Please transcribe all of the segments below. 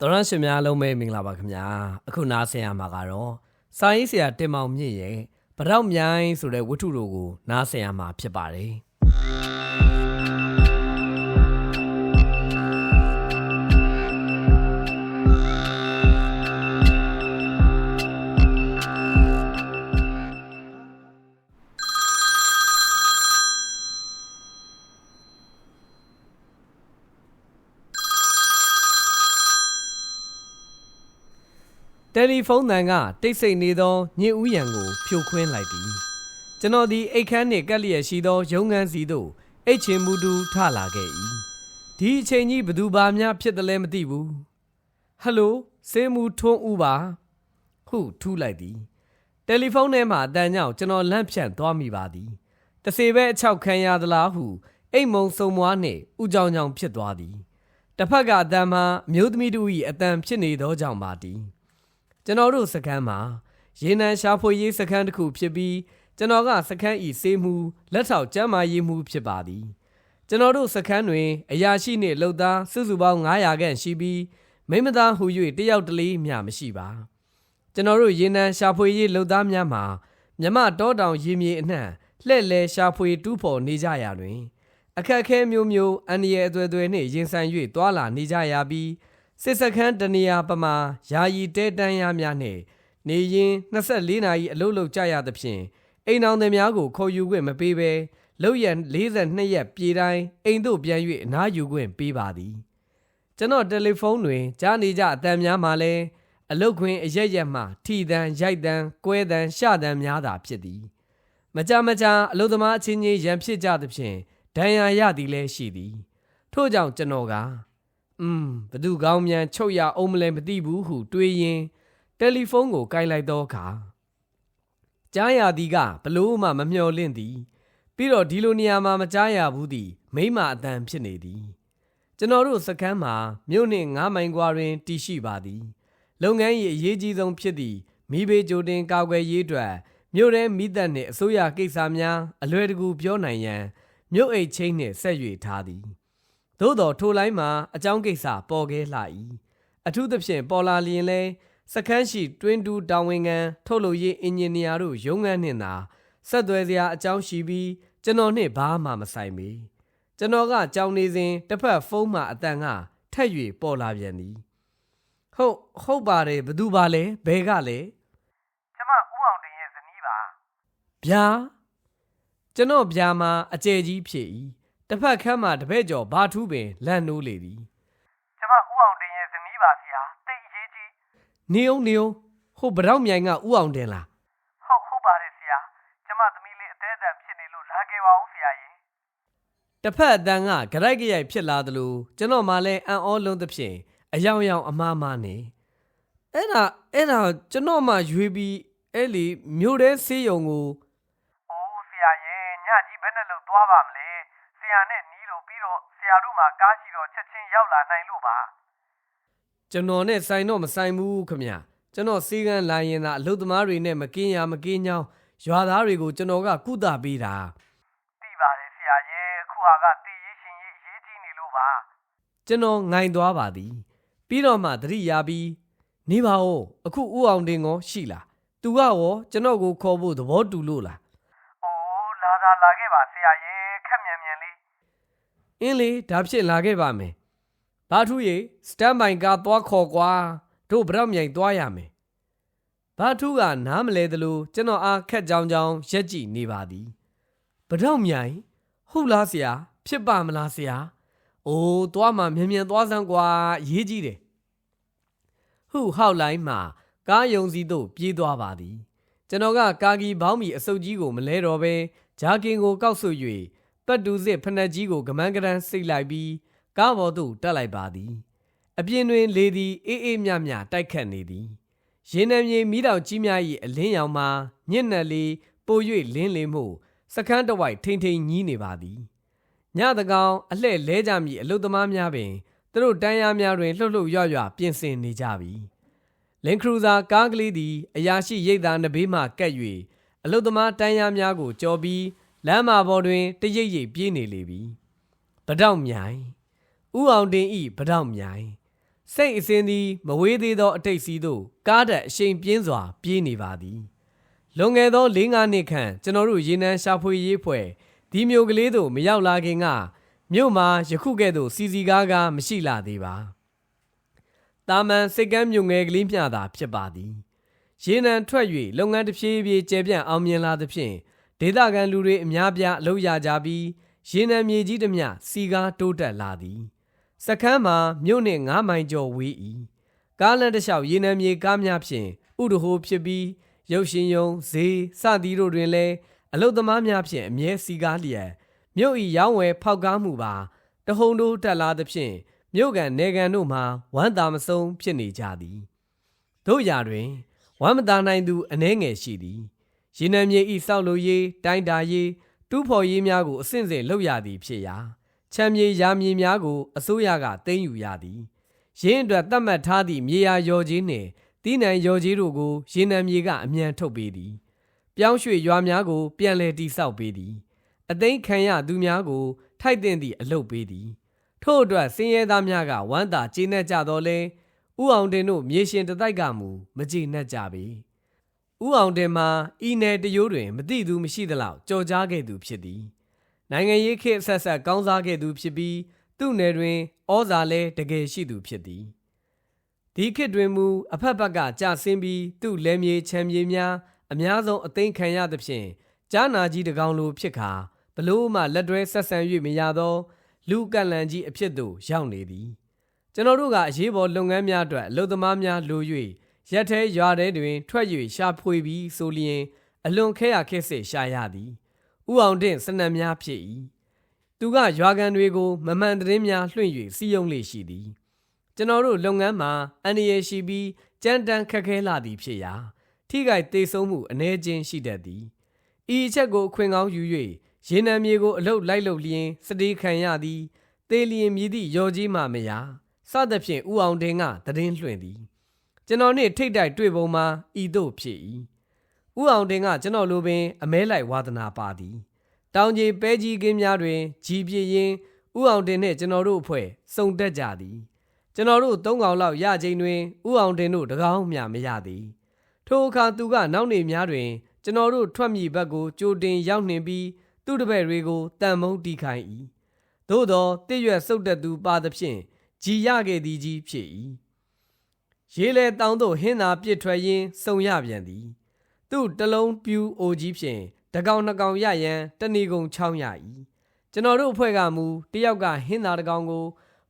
တော်ရရှင်များလုံးပဲမင်္ဂလာပါခင်ဗျာအခုနားဆင်ရမှာကတော့စာရေးဆရာတင်မောင်မြင့်ရဲ့ဗရောက်မြိုင်ဆိုတဲ့ဝတ္ထုတို့ကိုနားဆင်ရမှာဖြစ်ပါတယ် တယ်လီဖုန်းတန်ကတိတ်ဆိတ်နေသောညင်ဦးရံကိုဖြိုခွင်းလိုက်သည်ကျွန်တော်သည်အိတ်ခမ်းနှင့်ကက်လျက်ရှိသောရုံငန်းစီသို့အိတ်ချင်မူတူထလာခဲ့၏ဒီအချိန်ကြီးဘသူဘာများဖြစ်တယ်လဲမသိဘူးဟယ်လိုစေးမူထွန်းဦးပါဟုထူးလိုက်သည်တယ်လီဖုန်းထဲမှအတန်ကြောင့်ကျွန်တော်လန့်ဖြန့်သွားမိပါသည်တစေပဲအချောက်ခံရသလားဟုအိမ်မုံစုံမွားနှင့်ဥကြောင်ကြောင်ဖြစ်သွားသည်တစ်ဖက်ကအတန်မှာအမျိုးသမီးတို့၏အတန်ဖြစ်နေသောကြောင့်ပါသည် ကျွန်တော်တို့စခန်းမှာရေနံရှာဖွေရေးစခန်းတစ်ခုဖြစ်ပြီးကျွန်တော်ကစခန်းဤစေးမှုလက်ထောက်ကျမ်းမာရေးမှုဖြစ်ပါသည်ကျွန်တော်တို့စခန်းတွင်အရာရှိနှင့်လုပ်သားစုစုပေါင်း900ခန့်ရှိပြီးမိမသားဟူ၍တယောက်တလေမျှမရှိပါကျွန်တော်တို့ရေနံရှာဖွေရေးလုပ်သားများမှာမြမတောတောင်ရေမြေအနှံ့လှဲ့လဲရှာဖွေတူးဖော်နေကြရာတွင် အခက်အခဲမျိုးမျိုးအန္တရာယ်အသွယ်သွယ်နှင့်ရင်ဆိုင်၍တွာလာနေကြရပြီး စစ်စခန်းတနေရာပမာယာယီတဲတန်းရများနှင့်နေရင်24နာရီအလုပ်လုပ်ကြရသဖြင့်အိမ်အောင်သည်များကိုခေါ်ယူခွင့်မပေးဘဲလောက်ရန်42ရက်ပြေတိုင်းအိမ်သို့ပြန်၍အနားယူခွင့်ပေးပါသည်ကျွန်တော်တယ်လီဖုန်းတွင်ကြားနေကြအတန်များမှလည်းအလုတ်ခွင်အရက်ရက်မှထီတန်ရိုက်တန်ကွဲတန်ရှတန်များသာဖြစ်သည်မကြမကြာအလုသမားအချင်းချင်းရန်ဖြစ်ကြသဖြင့်ဒဏ်ရာရသည်လည်းရှိသည်ထို့ကြောင့်ကျွန်တော်က อืมဘသူကောင်းမြန်ချုပ်ရအောင်မလဲမသိဘူးဟုတွေးရင်းတယ်လီဖုန်းကိုကိုင်လိုက်တော့အခါကြားရသည်ကဘလို့မှမမျှော်လင့်သည် ပြီးတော့ဒီလိုနေရာမှာမကြားရဘူးသည် မိမအတန်ဖြစ်နေသည် ကျွန်တော်တို့စခန်းမှာမြို့နှင့်9မိုင်ကွာတွင်တည်ရှိပါသည် လုပ်ငန်း၏အရေးကြီးဆုံးဖြစ်သည့်မိဘေကြိုတင်ကာကွယ်ရေးအတွက်မြို့ထဲမိသက်နှင့်အစိုးရကိစ္စများအလွယ်တကူပြောနိုင်ရန်မြို့အိတ်ချင်းနှင့်ဆက်၍ထားသည် သို့တော်ထိုလိုင်းမှာအကြောင်းကိစ္စပေါ်ခဲ့လှ၏အထူးသဖြင့်ပေါ်လာလျင်လဲစခန်းရှိတွင်းတူတာဝန်ခံထုတ်လုပ်ရေးအင်ဂျင်နီယာတို့ရုံးခန်းနှင့်သာဆက်သွယ်စရာအကြောင်းရှိပြီးကျွန်တော်နှင့်ဘာမှမဆိုင်ပေကျွန်တော်ကကြောင်နေစဉ်တစ်ဖက်ဖုန်းမှအတန်ကထက်၍ပေါ်လာပြန်သည်ဟုတ်ဟုတ်ပါတယ်ဘသူပါလဲဘဲကလဲကျမဦးအောင်တင်ရဲ့ဇနီးပါဗျာကျွန်တော်ဗျာမှာအကျယ်ကြီးဖြစ်၏ တစ်ဖက်ခန်းမှာတပည့်ကျော်ဘာထူးပင်လန့်နိုးလေသည်ကျမဦးအောင်တင်ရဲ့ဇနီးပါဆရာတိတ်အရေးကြီးနေအောင်နေအောင်ဟိုဗရောက်မြိုင်ကဥအောင်တင်လားဟုတ်ဟုတ်ပါတယ်ဆရာကျမသမီးလေးအသေးအတန်ဖြစ်နေလို့လာခဲ့ပါဦးဆရာကြီးတစ်ဖက်အတန်းကကြရိုက်ကြရိုက်ဖြစ်လာသလိုကျွန်တော်မှလည်းအံ့ဩလုံးသဖြင့်အယောင်ယောင်အမားမားနေအဲ့ဒါအဲ့ဒါကျွန်တော်မှရွေးပြီးအဲ့လေမြို့ထဲဆေးရုံကိုအိုးဆရာရဲ့ညကြီးဘယ်နဲ့လို့သွားပါမလဲဆရာနဲ့နီးလို့ပြီးတော့ဆရာတို့ မှာကားရှိတော့ချက်ချင်းရောက်လာနိုင်လို့ပါကျွန်တော်နဲ့ဆိုင်တော့မဆိုင်ဘူးခမညာကျွန်တော်စီကန်းလာရင်သာအလုသမားတွေနဲ့မကင်းရမကင်းချောင်းရွာသားတွေကိုကျွန်တော်ကကုသပေးတာသိပါတယ်ဆရာရဲ့အခုဟာကတည်ရေးရှင်ရေးအရေးကြီးနေလို့ပါကျွန်တော်ငိုင်သွားပါသည် ပြီးတော့မှသတိရပြီးနေပါဦးအခုဥအောင်တင်ကောရှိလားသူကရောကျွန်တော်ကိုခေါ်ဖို့သဘောတူလို့လားအိုးလာသာလာခဲ့ပါဆရာရဲ့ခက်မြန်မြန်လေး အင်းလေဒါဖြစ်လာခဲ့ပါမယ်ဘာထူးရေစတန်ဘိုင်ကသွားခေါ်ကွာတို့ဗရောက်မြိုင်သွားရမယ်ဘာထူးကနားမလဲသလိုကျွန်တော်အားခက်ကြောင်ကြောင်ရက်ကြည့်နေပါသည်ဗရောက်မြိုင်ဟုတ်လားဆရာဖြစ်ပါမလားဆရာအိုးသွားမှမြန်မြန်သွားစမ်းကွာရေးကြည့်တယ်ဟုဟောက်လိုက်မှကားယုံစီသို့ပြေးသွားပါသည်ကျွန်တော်ကကာကီဘောင်းမီအစုပ်ကြီးကိုမလဲတော့ပဲဂျာကင်ကိုကောက်ဆွ၍ ပတ်တူစစ်ဖနက်ကြီးကိုကမန်းကရန်စိတ်လိုက်ပြီးကားပေါ်သို့တက်လိုက်ပါသည်အပြင်တွင်လေသည်အေးအေးမြမြတိုက်ခတ်နေသည်ရေနံမြေမိတောင်ကြီးများ၏အလင်းရောင်မှာညစ်နက်လေးပို၍လင်းလေမှုစကန်းတဝိုက်ထိန်ထိန်ကြီးနေပါသည်ညတကောင်အလှဲ့လဲကြမည်အလုသမားများပင်သူတို့တန်းရားများတွင်လှုပ်လှုပ်ရွရွပြင်ဆင်နေကြပြီလင်ခရူဇာကားကလေးသည်အရာရှိရိတ်သားနဘေးမှကပ်၍အလုသမားတန်းရများကိုကြော်ပြီး လမ်းမပေါ်တွင်တရိပ်ရိပ်ပြေးနေလေပြီပဒေါက်မြိုင်ဥအောင်တင်ဤပဒေါက်မြိုင်စိတ်အစဉ်သည်မဝေးသေးသောအတိတ်စီးသို့ကားတက်အရှိန်ပြင်းစွာ ပြေးနေပါသည်လွန်ခဲ့သော၄-၅နှစ်ခန့်ကျွန်တော်တို့ရေနံရှာဖွေရေးဖွဲ့ဒီမျိုးကလေးသို့မရောက်လာခင်ကမြို့မှာယခုကဲ့သို့စီစီကားကားမရှိလာသေးပါတာမန်စိတ်ကမ်းမြို့ငယ်ကလေးမျှသာဖြစ်ပါသည်ရေနံထွက်၍လုပ်ငန်းတစ်ပြေးပြေးကျယ်ပြန့်အောင်မြင်လာသဖြင့် ဒေသခံလူတွေအများပြားအလုပ်ရကြပြီးရေနံမြေကြီးတစ်မျှစီကားတိုးတက်လာသည်စခန်းမှာမြို့နှင့်9မိုင်ကျော်ဝေး၏ကားလမ်းတစ်လျှောက်ရေနံမြေကားများဖြင့်ဥဒဟိုဖြစ်ပြီးရုပ်ရှင်ယုံဈေးစသည်တို့တွင်လည်းအလုတ်သမားများဖြင့်အမြဲစီကားလျက်မြို့၏ရောင်းဝယ်ဖောက်ကားမှုပါတဟုန်တို့တက်လာသဖြင့်မြို့ကန်နေကန်တို့မှာဝမ်းသာမဆုံးဖြစ်နေကြသည်တို့ရာတွင်ဝမ်းမသာနိုင်သူအနှဲငယ်ရှိသည် ရေနံမြေ၏စောက်လို့ရေးတိုင်းတာရေးတူးဖော်ရေးများကိုအဆင့်ဆင့်လုပ်ရသည်ဖြစ်ရာချမ်းမြေရာမြေများကိုအစိုးရကသိမ်းယူရသည်ရင်းအတွက်သတ်မှတ်ထားသည့်မြေယာရော်ကြီးနှင့်တီးနှံရော်ကြီးတို့ကိုရေနံမြေကအမြန်ထုတ်ပေးသည်ပြောင်းရွှေ့ရွာများကို ပြန်လည်တည်ဆောက်ပေးသည် အသိမ်းခံရသူများကို ထိုက်တင်သည့်အလုပ်ပေးသည် ထို့အတွက်စင်းရဲသားများကဝမ်းသာကျေနပ်ကြတော်လဲဥအောင်တင်တို့မြေရှင်တတိုက်ကမူမကျေနပ်ကြပေ ဥအောင်တင်မှာဤနယ်တရိုးတွင်မတိသူမရှိသလောက်ကြော်ကြားခဲ့သူဖြစ်သည်နိုင်ငံရေးခေတ်အဆက်ဆက်ကောင်းစားခဲ့သူဖြစ်ပြီးသူ့နယ်တွင်ဩဇာလဲတကယ်ရှိသူဖြစ်သည်ဒီခေတ်တွင်မူအဖက်ဖက်ကကြာဆင်းပြီးသူ့လယ်မြေချမ်းမြေများအများဆုံးအသိမ်းခံရသဖြင့်ကြားနာကြီးတကောင်လိုဖြစ်ခါဘလို့မှလက်တွဲဆက်ဆံ၍မရသော လူကန့်လန့်ကြီးအဖြစ်သို့ရောက်နေသည်ကျွန်တော်တို့ကအရေးပေါ်လုပ်ငန်းများအတွက်အလုပ်သမားများလို၍ ရက်ထဲရွာထဲတွင် ထွက်၍ရှာဖွေပြီးဆိုလျင် အလွန်ခဲရခက်စစ်ရှာရသည်ဥအောင်တင်စနက်များဖြစ်၏သူကရွာကန်တွေကို မမှန်သတင်းများလွှင့်၍စီယုံလေရှိသည် ကျွန်တော်တို့လုပ်ငန်းမှာအန္တရာယ်ရှိပြီးကြမ်းတမ်းခက်ခဲလာသည်ဖြစ်ရာထိခိုက်သေးဆုံးမှုအ ਨੇ ချင်းရှိတတ်သည်ဤအချက်ကိုအခွင့်ကောင်းယူ၍ရေနံမြေကိုအလုတ်လိုက်လုတ်လျင်စတေးခံရသည်တေလျင်မြည်သည့်ရော်ကြီးမှမရစသဖြင့်ဥအောင်တင်ကသတင်းလွှင့်သည် ကျွန်တော်နှင့်ထိတ်တိုက်တွေ့ပုံမှာဤသို့ဖြစ်၏ဥအောင်တင်ကကျွန်တော်လိုပင် အမဲလိုက်ဝါသနာပါသည်တောင်ကြီးပဲကြီးကင်းများတွင်ကြီးပြင်းရင်ဥအောင်တင်နှင့်ကျွန်တော်တို့အဖွဲ့စုံတက်ကြသည်ကျွန်တော်တို့သုံးកောင်လောက်ရချိန်တွင်ဥအောင်တင်တို့တကောင်းမျှမရသည်ထိုအခါသူကနောက်နေများတွင် ကျွန်တော်တို့ထွက်မြည်ဘက်ကိုကြိုတင်ရောက်နှင်ပြီးသူ့တပည့်တွေကိုတန်မုံတီးခိုင်း၏သို့သောတည့်ရွက်စုတ်တက်သူပါသဖြင့်ကြည်ရခဲ့သည်ကြီးဖြစ်၏ ရေလေတောင်းသို့ဟင်းသာပြစ်ထွက်ရင်းစုံရပြန်သည် သူ့တလုံးပြူအိုကြီးဖြင့်တကောင်နှစ်ကောင်ရရန်တဏီကုံချောင်းရ၏ကျွန်တော်တို့အဖွဲ့ကမူတယောက်ကဟင်းသာတကောင်ကို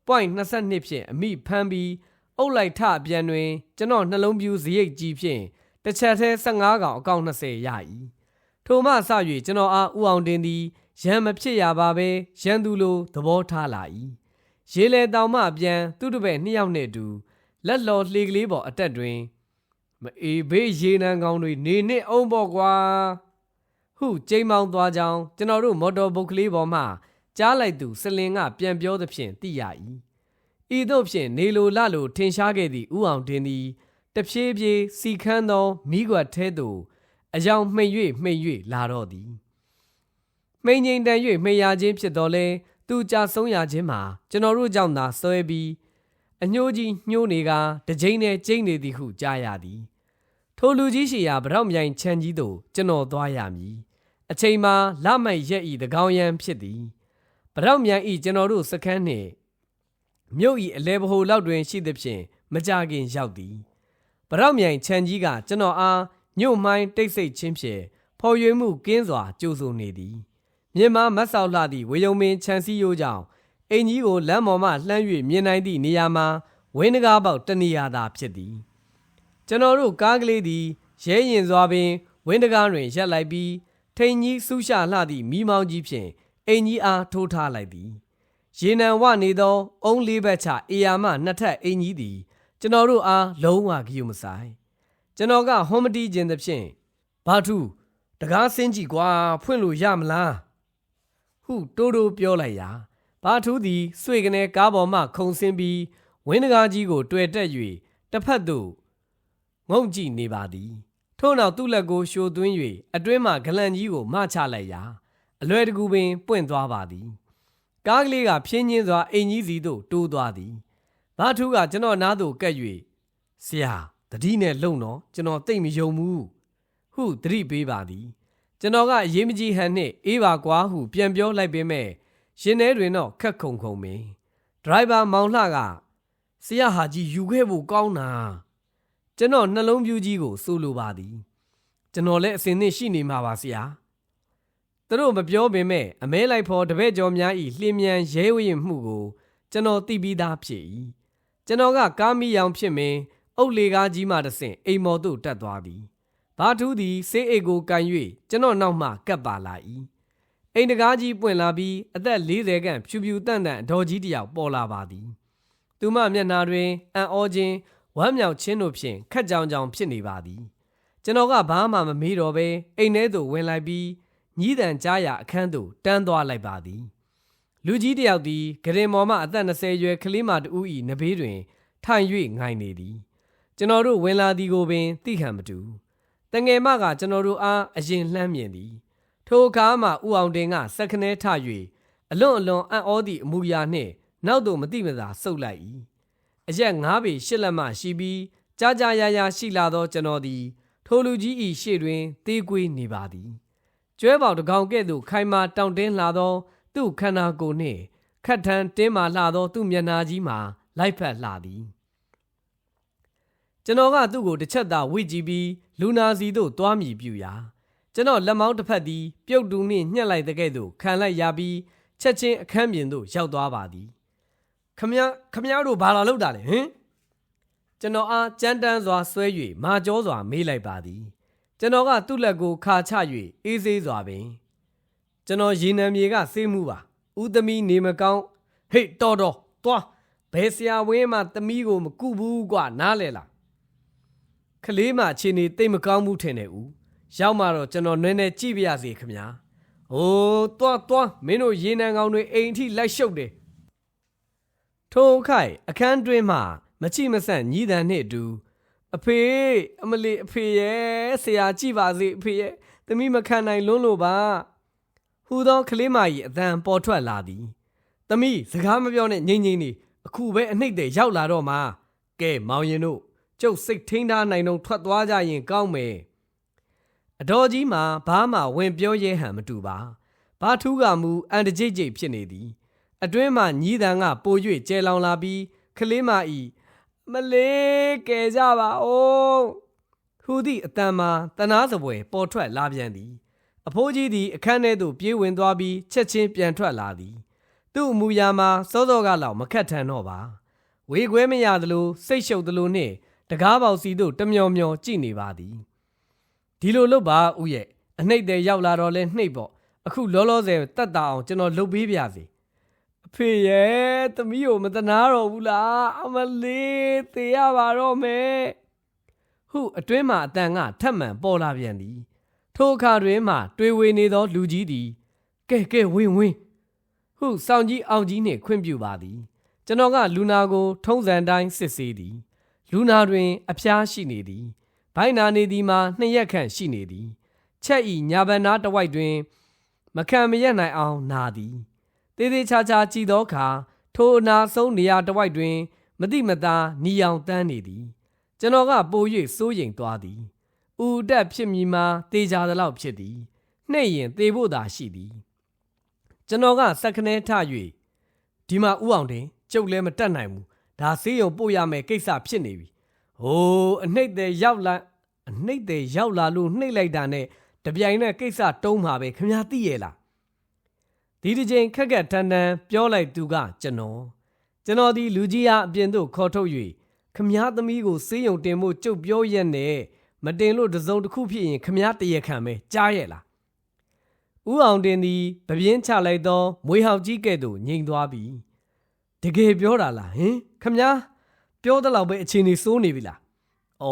point 22ဖြင့်အမိဖမ်းပြီးအုပ်လိုက်ထအပြန်တွင် ကျွန်တော်နှလုံးပြူစရိတ်ကြီးဖြင့်တစ်ချက်သေး15ကောင်အကောင့်20ရ၏ထိုမှစ၍ကျွန်တော်အားဥအောင်တင်သည်ရန်မဖြစ်ရပါပဲရန်သူလိုသဘောထားလာ၏ရေလေတောင်မှပြန်သူ့တပည့်နှစ်ယောက်နှင့်အတူ လက်လော်လှေကလေးပေါ်အတက်တွင်မအေဘေးရေနံကောင်းတွေနေနှစ်အောင်ပေါ့ကွာဟုကြိမ်မောင်းသွားကြောင်းကျွန်တော်တို့မော်တော်ဘုတ်ကလေးပေါ်မှကြားလိုက်သူစလင်ကပြန်ပြောသဖြင့်သိရ၏ဤသို့ဖြင့်နေလိုလလိုထင်ရှားခဲ့သည့်ဥအောင်တင်သည်တဖြည်းဖြည်းစီခန်းသောမိကွက်ထဲသို့အယောင်မှိတ်၍မှိတ်၍လာတော့သည်မှိန်ငိန်တန်၍မှိတ်ရခြင်းဖြစ်တော်လဲသူကြဆုံးရခြင်းမှာကျွန်တော်တို့ကြောင့်သာဆွဲပြီး အညှိုးကြီးညှိုးနေကတကြိမ်နဲ့ကျိမ့်နေသည်ဟုကြားရသည်ထိုလူကြီးရှိရာဗရောက်မြိုင်ခြံကြီးသို့ကျွန်တော်သွားရမည်အချိန်မှာလမိုက်ရက်ဤတကောင်းရန်ဖြစ်သည်ဗရောက်မြိုင်ဤကျွန်တော်တို့စခန်းနှင့်မြို့ဤအလဲဘဟုလောက်တွင်ရှိသဖြင့်မကြခင်ရောက်သည်ဗရောက်မြိုင်ခြံကြီးကကျွန်တော်အားညို့မိုင်းတိတ်ဆိတ်ချင်းဖြင့်ဖော်ရွေမှုကင်းစွာကြိုးဆိုနေသည်မြင်မမတ်ဆောက်လှသည့်ဝေယုံမင်းခြံစည်းရိုးကြောင့် အင်ကြီးကိုလမ်းပေါ်မှလှမ်း၍မြင်နိုင်သည့်နေရာမှာဝင်းတကားပေါက်တနေရာသာဖြစ်သည်ကျွန်တော်တို့ကားကလေးသည်ရဲရင်စွာပင်ဝင်းတကားတွင်ရက်လိုက်ပြီးထိန်ကြီးဆူးရှာလှသည့်မိမောင်းကြီးဖြင့်အင်ကြီးအားထိုးထားလိုက်သည်ရေနံဝနေသောအုံးလေးဘက်ချအေယာမနှစ်ထပ်အင်ကြီးသည်ကျွန်တော်တို့အားလုံးဝဂရုမဆိုင်ကျွန်တော်ကဟွန်မတီးခြင်းသဖြင့်ဘာထူတကားစင်းကြည့်ကွာဖွင့်လို့ရမလားဟုတိုးတိုးပြောလိုက်ရာ ဘာထူးသည်စွေကနေကားပေါ်မှခုန်ဆင်းပြီးဝင်းတကားကြီးကိုတွေ့တက်၍တစ်ဖက်သို့ငုံကြည့်နေပါသည်ထို့နောက်သူ့လက်ကိုရှိုသွင်း၍အတွင်းမှဂလန်ကြီးကိုမချလိုက်ရာအလွယ်တကူပင်ပွင့်သွားပါသည်ကားကလေးကဖြင်းချင်းစွာအိမ်ကြီးစီသို့တိုးသွားသည်ဘာထူးကကျွန်တော်နားသို့ကပ်၍ဆရာတတိနဲ့လုံတော့ကျွန်တော်တိတ်မယုံဘူးဟုသတိပေးပါသည်ကျွန်တော်ကအရေးမကြီးဟန်နှင့်အေးပါကွာဟုပြန်ပြောလိုက်ပေမဲ့ ရင်ထဲတွင်တော့ခက်ခုံခုံပင်ဒရိုင်ဘာမောင်လှကဆရာဟာကြီးယူခဲ့ဖို့ကောင်းတာကျွန်တော်နှလုံးပြူးကြီးကိုစိုးလိုပါသည်ကျွန်တော်လည်းအစင်သင့်ရှိနေမှာပါဆရာသူတို့မပြောပေမဲ့အမဲလိုက်ဖော်တပည့်ကျော်များဤလျင်မြန်ရဲဝရင်မှုကို ကျွန်တော်သိပြီးသားဖြစ်၏ကျွန်တော်ကကားမီရောင်ဖြစ်မင်းအုတ်လေကားကြီးမှတဆင့်အိမ်မော်သို့တက်သွားသည်ဘာထူးသည်ဆေးအိတ်ကိုကန်၍ကျွန်တော်နောက်မှကပ်ပါလာ၏ အိမ်တကားကြီးပွင့်လာပြီးအသက်40ခန့်ဖြူဖြူတန့်တန့်အတော်ကြီးတစ်ယောက်ပေါ်လာပါသည်သူမမျက်နှာတွင်အံ့ဩခြင်းဝမ်းမြောက်ခြင်းတို့ဖြင့်ခက်ကြောင်ကြောင်ဖြစ်နေပါသည်ကျွန်တော်ကဘာမှမမေးတော့ဘဲအိမ်ထဲသို့ဝင်လိုက်ပြီးညီးတန်ကြားရာအခန်းသို့တန်းသွားလိုက်ပါသည်လူကြီးတစ်ယောက်သည်ဂရင်မော်မှအသက်20ရွယ်ကလေးမတူ၏နဘေးတွင် ထိုင်၍ငိုင်နေသည်ကျွန်တော်တို့ဝင်လာသည်ကိုပင်သိခံမတူတငယ်မကကျွန်တော်တို့အားအရင်လှမ်းမြင်သည် ထိုအခါမှဥအောင်တင်ကစက်ခနဲထ၍အလွန်အလွန်အံ့ဩသည့်အမူအရာနှင့်နောက်သို့မတိမသာဆုတ်လိုက်၏အရက်ငါးပေရှစ်လက်မှရှိပြီးကြာကြာရာရာရှိလာသောကျွန်တော်သည်ထိုလူကြီး၏ရှေ့တွင်တေးကွေးနေပါသည်ကျွဲပေါင်တစ်ကောင်ကဲ့သို့ခိုင်မာတောင့်တင်းလာသော သူ့ခန္ဓာကိုယ်နှင့်ခတ်ထန်တင်းမာလှသော သူ့မျက်နှာကြီးမှာလိုက်ဖက်လှသည်ကျွန်တော်ကသူ့ကိုတစ်ချက်သာဝိကြည့်ပြီးလူနာစီသို့တွားမြည်ပြူရာ ကျွန်တော်လက်မောင်းတစ်ဖက်သည်ပြုတ်တူနှင့်ညှက်လိုက်တဲ့ကဲ့သို့ခံလိုက်ရပြီးချက်ချင်းအခန်းပြင်သို့ရောက်သွားပါသည်ခမည်းခမည်းတို့ဘာလာလောက်တာလဲဟင်ကျွန်တော်အားကြမ်းတမ်းစွာဆွဲ၍မာကြောစွာမေးလိုက်ပါသည် ကျွန်တော်ကသူ့လက်ကိုခါချ၍အေးဆေးစွာပင်ကျွန်တော်ရေနံမြေကစေးမှုပါဦးသမီးနေမကောင်းဟေ့တော်တော်သွားဘယ်ဆရာဝင်းမှသမီးကိုမကုဘူးကွာနားလဲလားကလေးမှအခြေအနေတိတ်မကောင်းဘူးထင်တယ်ဦး ရောက်မှတော့ကျွန်တော်နည်းနည်းကြည့်ပြရစီခင်ဗျာဟိုးသွားသွားမင်းတို့ရေနံကောင်တွေအိမ်ထိလိုက်ရှုပ်တယ်ထိုအခိုက်အခန်းတွင်းမှမချိမဆန့်ညီးတန်နှင့်အတူအဖေအမလီအဖေရဲ့ဆရာကြည့်ပါစေအဖေရဲ့သမီးမခံနိုင်လွန်းလို့ပါဟူသောကလေးမကြီးအတန်ပေါ်ထွက်လာသည်သမီးစကားမပြောနဲ့ငိမ့်ငိမ့်နေအခုပဲအနှိမ့်တဲ့ရောက်လာတော့မှကဲမောင်ရင်တို့ကျုပ်စိတ်ထိန်းထားနိုင်တော့ထွက်သွားကြရင်ကောင်းမယ် အတော်ကြီးမှာဘာမှဝင်ပြောရဲဟန်မတူပါဘာထူးကမူအန်တကြိတ်ကြိတ်ဖြစ်နေသည် အတွင်းမှညီးတန်ကပို၍ကျဲလောင်လာပြီးကလေးမဤမလေးကဲကြပါဦးဟူသည့်အတန်မှာတနာစပွဲပေါ်ထွက်လာပြန်သည် အဖိုးကြီးသည်အခန်းထဲသို့ပြေးဝင်သွားပြီးချက်ချင်းပြန်ထွက်လာသည် သူ့အမူအရာမှာစောစောကလောက်မခက်ထန်တော့ပါဝေခွဲမရသလိုစိတ်ရှုပ်သလိုနှင့်တကားပေါက်စီသို့တမျောမျောကြည့်နေပါသည် ဒီလိုလုပ်ပါဥရဲ့အနှိမ့်တဲ့ရောက်လာတော့လဲနှိမ့်ပေါ့အခုလောလောဆယ်တတ်တာအောင်ကျွန်တော်လုပ်ပေးပြစီအဖေရဲ့သမီးကိုမတနာတော့ဘူးလားအမလေးသေရပါတော့မယ်ဟုအတွင်းမှအတန်ကထပ်မံပေါ်လာပြန်သည်ထိုအခါတွင်မှတွေဝေနေသောလူကြီးသည်ကဲကဲဝင်းဝင်းဟုစောင့်ကြီးအောင်ကြီးနှင့်ခွင့်ပြုပါသည်ကျွန်တော်ကလူနာကို ထုံးစံတိုင်းစစ်ဆေးသည် လူနာတွင် အဖျားရှိနေသည် ဘိုင်နာနေသည်မှာနှစ်ရက်ခန့်ရှိနေသည် ချက်ဤညာဘန်နာတစ်ဝိုက်တွင် မခံမရက်နိုင်အောင်နာသည်တေးသေးချာချာကြည်သောအခါထိုအနာဆုံးနေရာတစ်ဝိုက်တွင် မတိမသားနီယောင်တန်းနေသည် ကျွန်တော်ကပို၍စိုးရိမ်သွားသည်။ဦးတက်ဖြစ်မည်မှာတေချာသလောက်ဖြစ်သည်။နှိမ့်ရင်သေဖို့သာရှိသည်။ကျွန်တော်ကစက်ခနဲထ၍ဒီမှာဥအောင်တင်ကျုပ်လည်းမတက်နိုင်ဘူး။ဒါဆေးရုံပို့ရမယ်ကိစ္စဖြစ်နေပြီ။ ဟိုးအနှိမ့်တဲ့ရောက်လာအနှိမ့်တဲ့ရောက်လာလို့နှိမ့်လိုက်တာနဲ့တပြိုင်နက်ကိစ္စတုံးမှာပဲခင်ဗျာသိရဲ့လား။ဒီတစ်ချိန်ခက်ခက်တန်တန်ပြောလိုက်သူကကျွန်တော်ကျွန်တော်ဒီလူကြီးအားအပြင်သို့ခေါ်ထုတ်၍ခမားသမီးကိုစေးရုံတင်ဖို့ကြုတ်ပြောရက်နဲ့မတင်လို့တစုံတစ်ခုဖြစ်ရင်ခမားတရခံပဲကြားရဲ့လားဥအောင်တင်သည်ပပြင်းချလိုက်သောမွေဟောက်ကြီးကဲ့သို့ငိမ်သွားပြီတကယ်ပြောတာလားဟင်ခမား ပြောတဲ့လောက်ပဲအချိန်ကြီးစိုးနေပြီလားဩ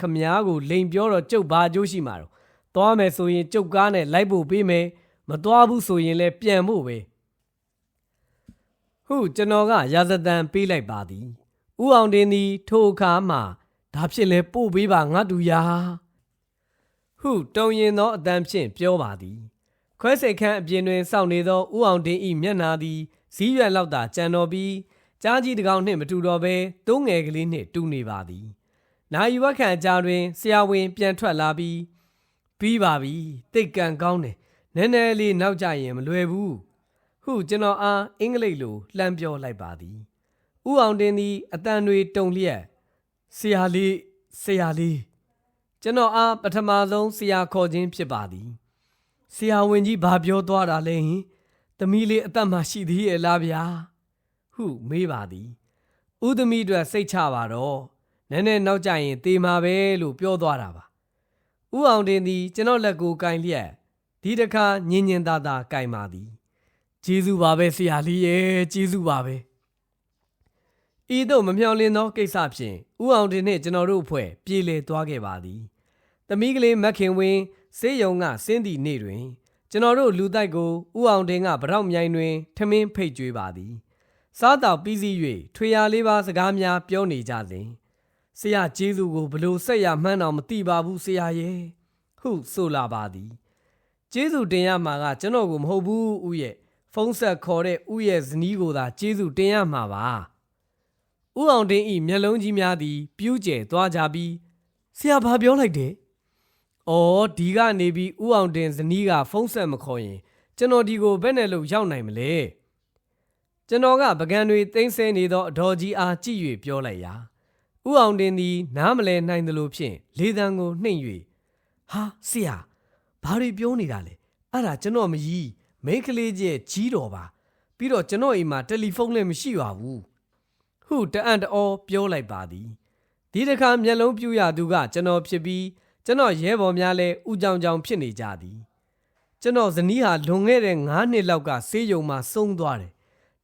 ခမားကိုလိန်ပြောတော့ကြုတ်ဘာကြိုးရှိမှာတော့သွားမယ်ဆိုရင်ကြုတ်ကားနဲ့လိုက်ဖို့ပေးမယ်မသွားဘူးဆိုရင်လည်းပြန်ဖို့ပဲဟုကျွန်တော်ကရာဇသံပေးလိုက်ပါသည်ဥအောင်တင်သည်ထိုအခါမှဒါဖြစ်လဲပို့ပေးပါငါတူရာဟုတုံရင်သောအတန်ဖြင့်ပြောပါသည်ခွဲစိတ်ခန်းအပြင်တွင်စောင့်နေသောဥအောင်တင်၏မျက်နာသည်ဇီးရွက်လောက်သာကြံတော်ပြီး ကြားကြီးတကောင်နှင့်မတူတော့ဘဲသုံးငယ်ကလေးနှင့်တူနေပါသည်။နာယီဝက်ခန့်အကြားတွင်ဆရာဝန်ပြန်ထွက်လာပြီးပြီးပါပြီတိတ်ကန်ကောင်းတယ်နည်းနည်းလေးနောက်ကြရင်မလွယ်ဘူးဟုကျွန်တော်အားအင်္ဂလိပ်လိုလှမ်းပြောလိုက်ပါသည်။ဥအောင်တင်သည်အတန်တွေတုန်လျက်ဆရာလေးဆရာလေးကျွန်တော်အားပထမဆုံးဆရာခေါ်ခြင်းဖြစ်ပါသည်။ဆရာဝန်ကြီးဘာပြောသွားတာလဲဟင်သမီးလေးအသက်မှရှိသေးရဲ့လားဗျာ ဟုမေးပါသည်ဥသမီးအတွက်စိတ်ချပါတော့နည်းနည်းနောက်ကျရင်တေးမှာပဲလို့ပြောသွားတာပါဥအောင်တင်သည်ကျွန်တော်လက်ကိုကင်လျက်ဒီတစ်ခါညင်ညင်သာသာကင်ပါသည်ကျေးဇူးပါပဲဆရာလေးရဲ့ကျေးဇူးပါပဲဤသို့မမြောင်လင်းသောကိစ္စဖြင့်ဥအောင်တင်နှင့်ကျွန်တော်တို့အဖွဲ့ပြေလည်သွားခဲ့ပါသည်သမီးကလေးမက်ခင်ဝင်းစေးယုံကစင်းသည့်နေ့တွင် ကျွန်တော်တို့လူတိုက်ကိုဥအောင်တင်ကဗရောက်မြိုင်တွင်ထမင်းဖိတ်ကြွေးပါသည် စားတောက်ပြီးစီး၍ထွေရလေးပါစကားများပြောနေကြစဉ်ဆရာကျေးဇူးကိုဘလို့ဆက်ရမှန်းတော့မသိပါဘူးဆရာရဲ့ဟုဆိုလာပါသည်ကျေးဇူးတင်ရမှာကကျွန်တော်ကိုမဟုတ်ဘူးဥရဲ့ဖုန်းဆက်ခေါ်တဲ့ဥရဲ့ဇနီးကိုသာကျေးဇူးတင်ရမှာပါဥအောင်တင်ဤမျက်လုံးကြီးများသည် ပြူးကျဲသွားကြပြီးဆရာဘာပြောလိုက်တယ်။အော်ဒီကနေပြီးဥအောင်တင်ဇနီးကဖုန်းဆက်မခေါ်ရင် ကျွန်တော်ဒီကိုဘယ်နဲ့လို့ရောက်နိုင်မလဲ။ ကျွန်တော်ကပကံတွေတင်းဆဲနေသောအတော်ကြီးအားကြည့်၍ပြောလိုက်ရာဥအောင်တင်သည်နားမလဲနိုင်သလိုဖြင့်လေတံကိုနှိမ့်၍ဟာဆရာဘာတွေပြောနေတာလဲအဲ့ဒါကျွန်တော်မကြီးမိန်းကလေးကြီးကြီးတော်ပါပြီးတော့ကျွန်တော်အိမ်မှာတယ်လီဖုန်းလည်းမရှိပါဘူးဟုတအံ့တအောပြောလိုက်ပါသည်ဒီတစ်ခါမျက်လုံးပြူရသူကကျွန်တော်ဖြစ်ပြီးကျွန်တော်ရဲဘော်များလည်းဥကြောင်ကြောင်ဖြစ်နေကြသည်ကျွန်တော်ဇနီးဟာလွန်ခဲ့တဲ့9နှစ်လောက်ကဆေးရုံမှာဆုံးသွားတယ်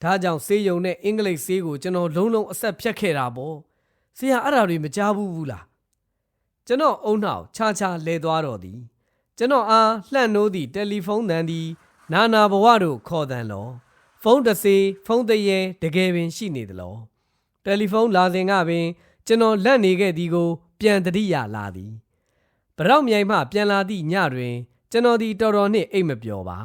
ဒါကြောင့်ဆေးရုံနဲ့အင်္ဂလိပ်ဆေးကိုကျွန်တော်လုံးလုံးအဆက်ဖြတ်ခဲ့တာပေါ့ဆရာအဲ့ဒါတွေမကြားဘူးဘူးလားကျွန်တော်အုံနောက်ခြားခြားလဲသွားတော့သည်ကျွန်တော်အားလှန့်နိုးသည့်တယ်လီဖုန်းတန်သည်နာနာဘဝတို့ခေါ်တန်လောဖုန်းတစ်စီဖုန်းတရေတကယ်ပင်ရှိနေသလောတယ်လီဖုန်းလာစဉ်ကပင် ကျွန်တော်လက်နေခဲ့သည်ကို ပြန်တတိယလာသည်ဗရောက်မြိုင်မှပြန်လာသည့်ညတွင် ကျွန်တော်ဒီတော်တော်နှင့်အိတ်မပျော်ပါ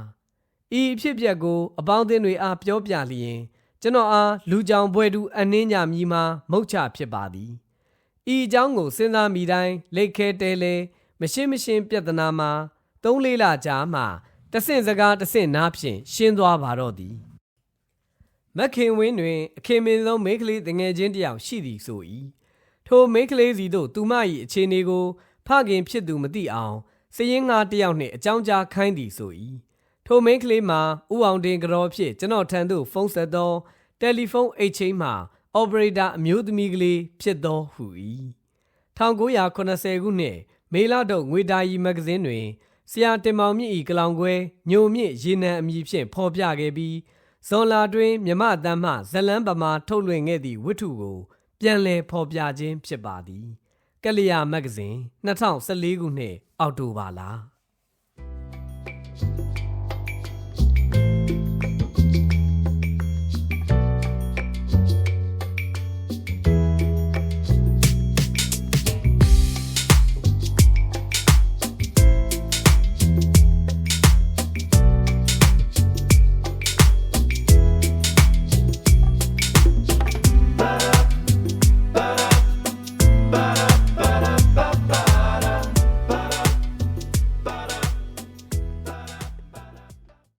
ဤအဖြစ်အပျက်ကိုအပေါင်းအသင်းတွေအားပြောပြလျင်ကျွန်တော်အားလူကြောင်ပွဲတူအနှင်းညာမြည်မှာမုတ်ချဖြစ်ပါသည်ဤအကြောင်းကိုစဉ်းစားမိတိုင်းလက်ခဲတဲလဲမရှင်းမရှင်းပြဿနာမှာသုံးလေးလကြာမှတဆင့်စကားတဆင့်နားဖြင့်ရှင်းသွားပါတော့သည်မက်ခင်ဝင်းတွင်အခင်မင်းဆုံးမိန်းကလေးတငယ်ချင်းတစ်ယောက်ရှိသည်ဆို၏ထိုမိန်းကလေးစီတို့သူမ၏အခြေအနေကို ဖခင်ဖြစ်သူမသိအောင်စည်ရင်ငါတယောက်နှင့်အကြောင်းကြားခိုင်းသည်ဆို၏ ထိုမိန်းကလေးမှာဥအောင်တင်ကြော်ဖြင့်ကျွန်တော်ထံသို့ဖုန်းဆက်သောတယ်လီဖုန်းအိတ်ချင်းမှာ operator အမျိုးသမီးကလေးဖြစ်သောဟု၏1980ခုနှစ်မေလတုန်းငွေဒါယီမဂ္ဂဇင်းတွင်ဆရာတင်မောင်မြင့်၏ကလောင်ခွဲညိုမြင့်ရေနံအမည်ဖြင့်ဖော်ပြခဲ့ပြီးဇွန်လာတွင်မြမတမ်းမှဇလန်းပမာထုတ်လွှင့်ခဲ့သည့်ဝတ္ထုကို ပြန်လည်ဖော်ပြခြင်းဖြစ်ပါသည် ကလျာမဂ္ဂဇင်း2014ခုနှစ်အောက်တိုဘာလ